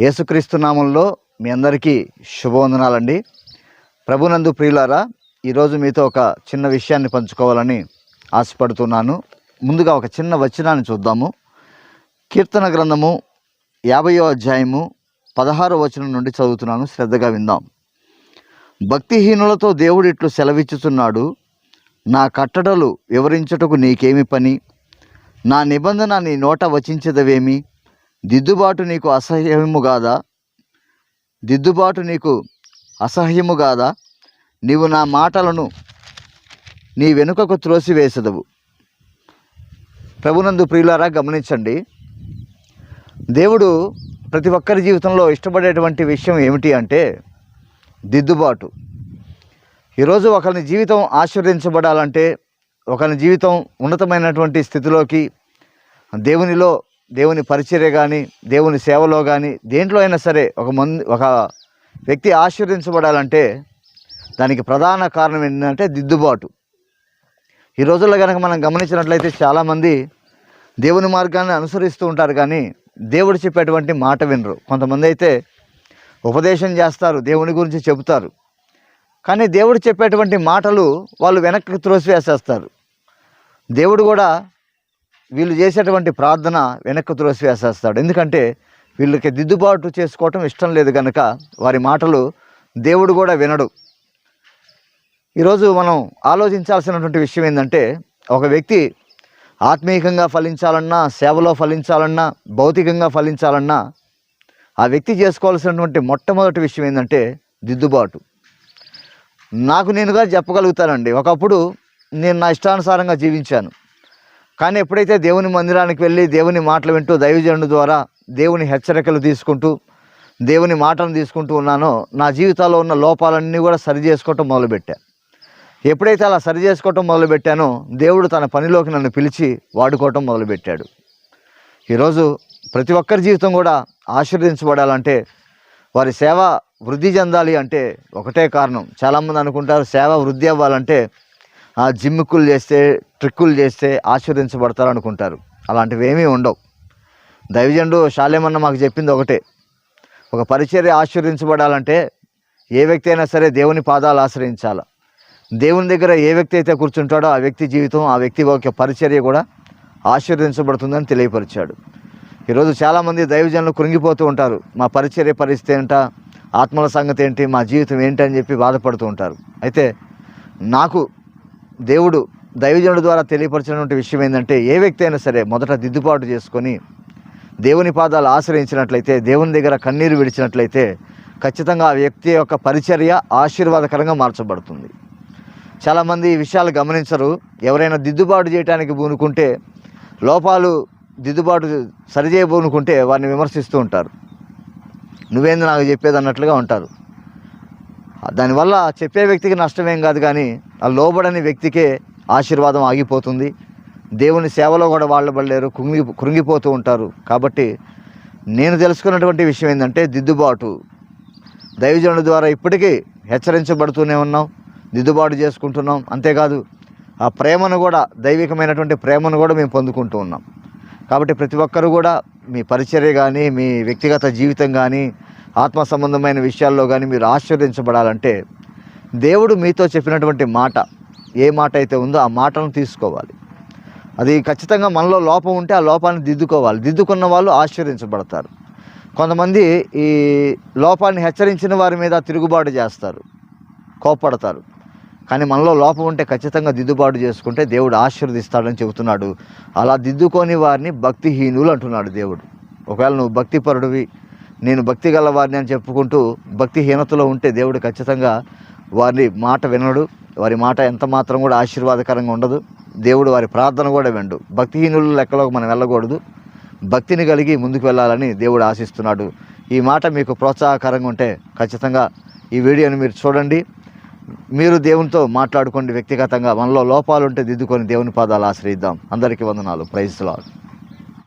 యేసుక్రీస్తు నామంలో మీ అందరికీ శుభవందనాలండి. ప్రభునందు ప్రియులారా ఈరోజు మీతో ఒక చిన్న విషయాన్ని పంచుకోవాలని ఆశపడుతున్నాను. ముందుగా ఒక చిన్న వచనాన్ని చూద్దాము. కీర్తన గ్రంథము యాభయో అధ్యాయము పదహారో వచనం నుండి చదువుతున్నాను శ్రద్ధగా విందాం. భక్తిహీనులతో దేవుడు ఇట్లు సెలవిచ్చుచున్నాడు నా కట్టడలు వివరించుటకు నీకేమి పని? నా నిబంధన నీ నోట వచించదవేమి? దిద్దుబాటు నీకు అసహ్యము కాదా దిద్దుబాటు నీకు అసహ్యము కాదా నీవు నా మాటలను నీ వెనుకకు త్రోసివేసదవు. ప్రభునందు ప్రియులారా గమనించండి. దేవుడు ప్రతి ఒక్కరి జీవితంలో ఇష్టపడేటువంటి విషయం ఏమిటి అంటే దిద్దుబాటు. ఈరోజు ఒకరిని జీవితం ఆశీర్వదించబడాలంటే ఒకరి జీవితం ఉన్నతమైనటువంటి స్థితిలోకి దేవునిలో దేవుని పరిచర్య కానీ దేవుని సేవలో కానీ దేంట్లో అయినా సరే ఒక మంది ఒక వ్యక్తి ఆశీర్వదించబడాలంటే దానికి ప్రధాన కారణం ఏంటంటే దిద్దుబాటు. ఈ రోజుల్లో కనుక మనం గమనించినట్లయితే చాలామంది దేవుని మార్గాన్ని అనుసరిస్తూ ఉంటారు కానీ దేవుడు చెప్పేటువంటి మాట వినరు. కొంతమంది అయితే ఉపదేశం చేస్తారు దేవుని గురించి చెబుతారు. కానీ దేవుడు చెప్పేటువంటి మాటలు వాళ్ళు వెనక్కి త్రోసివేసేస్తారు. దేవుడు కూడా వీళ్ళు చేసేటువంటి ప్రార్థన వెనక్కు త్రోసివేసేస్తాడు ఎందుకంటే వీళ్ళకి దిద్దుబాటు చేసుకోవటం ఇష్టం లేదు కనుక వారి మాటలు దేవుడు కూడా వినడు. ఈరోజు మనం ఆలోచించాల్సినటువంటి విషయం ఏంటంటే ఒక వ్యక్తి ఆత్మీయంగా ఫలించాలన్నా సేవలో ఫలించాలన్నా భౌతికంగా ఫలించాలన్నా ఆ వ్యక్తి చేసుకోవాల్సినటువంటి మొట్టమొదటి విషయం ఏంటంటే దిద్దుబాటు. నాకు నేనుగా చెప్పగలుగుతానండి. ఒకప్పుడు నేను నా ఇష్టానుసారంగా జీవించాను. కానీ ఎప్పుడైతే దేవుని మందిరానికి వెళ్ళి దేవుని మాటలు వింటూ దైవజనుడు ద్వారా దేవుని హెచ్చరికలు తీసుకుంటూ దేవుని మాటలను తీసుకుంటూ ఉన్నానో నా జీవితాల్లో ఉన్న లోపాలన్నీ కూడా సరి చేసుకోవటం మొదలుపెట్టా. ఎప్పుడైతే అలా సరి చేసుకోవటం మొదలుపెట్టానో దేవుడు తన పనిలోకి నన్ను పిలిచి వాడుకోవటం మొదలుపెట్టాడు. ఈరోజు ప్రతి ఒక్కరి జీవితం కూడా ఆశీర్వదించబడాలంటే వారి సేవ వృద్ధి చెందాలి అంటే ఒకటే కారణం. చాలామంది అనుకుంటారు సేవ వృద్ధి అవ్వాలంటే జిమ్ముకులు చేస్తే ట్రిక్కులు చేస్తే ఆశీర్వదించబడతారు అనుకుంటారు అలాంటివి ఏమీ ఉండవు. దైవజనుడు శాలేమన్న మాకు చెప్పింది ఒకటే. ఒక పరిచర్య ఆశీర్వదించబడాలంటే ఏ వ్యక్తి అయినా సరే దేవుని పాదాలు ఆశ్రయించాల. దేవుని దగ్గర ఏ వ్యక్తి అయితే కూర్చుంటాడో ఆ వ్యక్తి జీవితం ఆ వ్యక్తి యొక్క పరిచర్య కూడా ఆశీర్వదించబడుతుందని తెలియపరిచాడు. ఈరోజు చాలామంది దైవజనులు కృంగిపోతూ ఉంటారు. మా పరిచర్య పరిస్థితి ఏంట? ఆత్మల సంగతి ఏంటి? మా జీవితం ఏంటి అని చెప్పి బాధపడుతూ ఉంటారు. అయితే నాకు దేవుడు దైవజనుడు ద్వారా తెలియపరిచినటువంటి విషయం ఏంటంటే ఏ వ్యక్తి అయినా సరే మొదట దిద్దుబాటు చేసుకొని దేవుని పాదాలు ఆశ్రయించినట్లయితే దేవుని దగ్గర కన్నీరు విడిచినట్లయితే ఖచ్చితంగా ఆ వ్యక్తి యొక్క పరిచర్య ఆశీర్వాదకరంగా మార్చబడుతుంది. చాలామంది ఈ విషయాలు గమనించరు. ఎవరైనా దిద్దుబాటు చేయడానికి పూనుకుంటే లోపాలు దిద్దుబాటు సరిచేయబూనుకుంటే వారిని విమర్శిస్తూ ఉంటారు. నువ్వేంది నాకు చెప్పేది అన్నట్లుగా ఉంటారు. దానివల్ల చెప్పే వ్యక్తికి నష్టమేం కాదు కానీ ఆ లోబడని వ్యక్తికే ఆశీర్వాదం ఆగిపోతుంది. దేవుని సేవలో కూడా వాళ్ళబడలేరు కృంగి కృంగిపోతూ ఉంటారు. కాబట్టి నేను తెలుసుకున్నటువంటి విషయం ఏంటంటే దిద్దుబాటు. దైవజనుల ద్వారా ఇప్పటికీ హెచ్చరించబడుతూనే ఉన్నాం దిద్దుబాటు చేసుకుంటున్నాం. అంతేకాదు ఆ ప్రేమను కూడా దైవికమైనటువంటి ప్రేమను కూడా మేము పొందుకుంటూ ఉన్నాం. కాబట్టి ప్రతి ఒక్కరు కూడా మీ పరిచర్య కానీ మీ వ్యక్తిగత జీవితం కానీ ఆత్మ సంబంధమైన విషయాల్లో కానీ మీరు ఆశ్చర్యించబడాలంటే దేవుడు మీతో చెప్పినటువంటి మాట ఏ మాట అయితే ఉందో ఆ మాటను తీసుకోవాలి. అది ఖచ్చితంగా మనలో లోపం ఉంటే ఆ లోపాన్ని దిద్దుకోవాలి. దిద్దుకున్న వాళ్ళు ఆశ్చర్యించబడతారు. కొంతమంది ఈ లోపాన్ని హెచ్చరించిన వారి మీద తిరుగుబాటు చేస్తారు. కోప్పడతారు. కానీ మనలో లోపం ఉంటే ఖచ్చితంగా దిద్దుబాటు చేసుకుంటే దేవుడు ఆశీర్వదిస్తాడని చెబుతున్నాడు. అలా దిద్దుకొని వారిని భక్తిహీనులు అంటున్నాడు దేవుడు. ఒకవేళ నువ్వు భక్తిపరుడివి నేను భక్తి గలవారిని అని చెప్పుకుంటూ భక్తిహీనతలో ఉంటే దేవుడు ఖచ్చితంగా వారి మాట వినడు. వారి మాట ఎంత మాత్రం కూడా ఆశీర్వాదకరంగా ఉండదు. దేవుడు వారి ప్రార్థన కూడా వినడు. భక్తిహీనుల లెక్కలోకి మనం వెళ్ళకూడదు. భక్తిని కలిగి ముందుకు వెళ్ళాలని దేవుడు ఆశిస్తున్నాడు. ఈ మాట మీకు ప్రోత్సాహకరంగా ఉంటే ఖచ్చితంగా ఈ వీడియోని మీరు చూడండి. మీరు దేవునితో మాట్లాడుకోండి వ్యక్తిగతంగా. మనలో లోపాలు ఉంటే దిద్దుకొని దేవుని పాదాలు ఆశ్రయిద్దాం. అందరికీ వందనాలు. ప్రైజ్లాడు